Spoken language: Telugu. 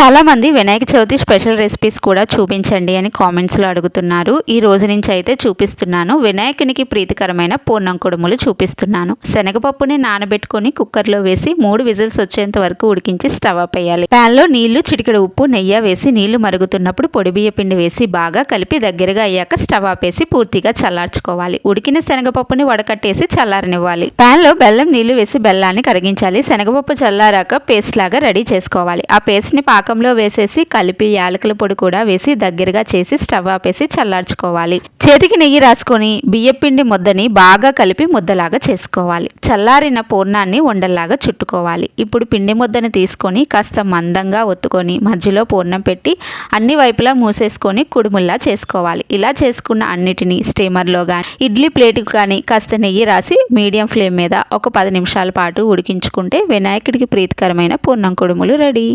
చాలామంది వినాయక చవితి స్పెషల్ రెసిపీస్ కూడా చూపించండి అని కామెంట్స్లో అడుగుతున్నారు. ఈ రోజు నుంచి అయితే చూపిస్తున్నాను. వినాయకునికి ప్రీతికరమైన పూర్ణం కుడుములు చూపిస్తున్నాను. శనగపప్పుని నానబెట్టుకొని కుక్కర్లో వేసి మూడు విజిల్స్ వచ్చేంత వరకు ఉడికించి స్టవ్ ఆఫ్ వేయాలి ప్యాన్లో నీళ్ళు చిటికెడు ఉప్పు నెయ్యి వేసి నీళ్ళు మరుగుతున్నప్పుడు పొడి బియ్య పిండి వేసి బాగా కలిపి దగ్గరగా అయ్యాక స్టవ్ ఆపేసి పూర్తిగా చల్లార్చుకోవాలి. ఉడికిన శనగపప్పుని వడకట్టేసి చల్లారనివ్వాలి. ప్యాన్లో బెల్లం నీళ్ళు వేసి బెల్లాన్ని కరిగించాలి. శనగపప్పు చల్లారాక పేస్ట్ లాగా రెడీ చేసుకోవాలి. ఆ పేస్ట్ని పాకంలో వేసేసి కలిపి యాలకుల పొడి కూడా వేసి దగ్గరగా చేసి స్టవ్ ఆపేసి చల్లార్చుకోవాలి. చేతికి నెయ్యి రాసుకొని బియ్యపిండి ముద్దని బాగా కలిపి ముద్దలాగా చేసుకోవాలి. చల్లారిన పూర్ణాన్ని ఉండల్లాగా చుట్టుకోవాలి. ఇప్పుడు పిండి ముద్దని తీసుకొని కాస్త మందంగా ఒత్తుకొని మధ్యలో పూర్ణం పెట్టి అన్ని వైపులా మూసేసుకొని కుడుముల్లా చేసుకోవాలి. ఇలా చేసుకున్న అన్నిటినీ స్టీమర్లో కానీ ఇడ్లీ ప్లేట్కి కానీ కాస్త నెయ్యి రాసి మీడియం ఫ్లేమ్ మీద ఒక పది నిమిషాల పాటు ఉడికించుకుంటే వినాయకుడికి ప్రీతికరమైన పూర్ణం కుడుములు రెడీ.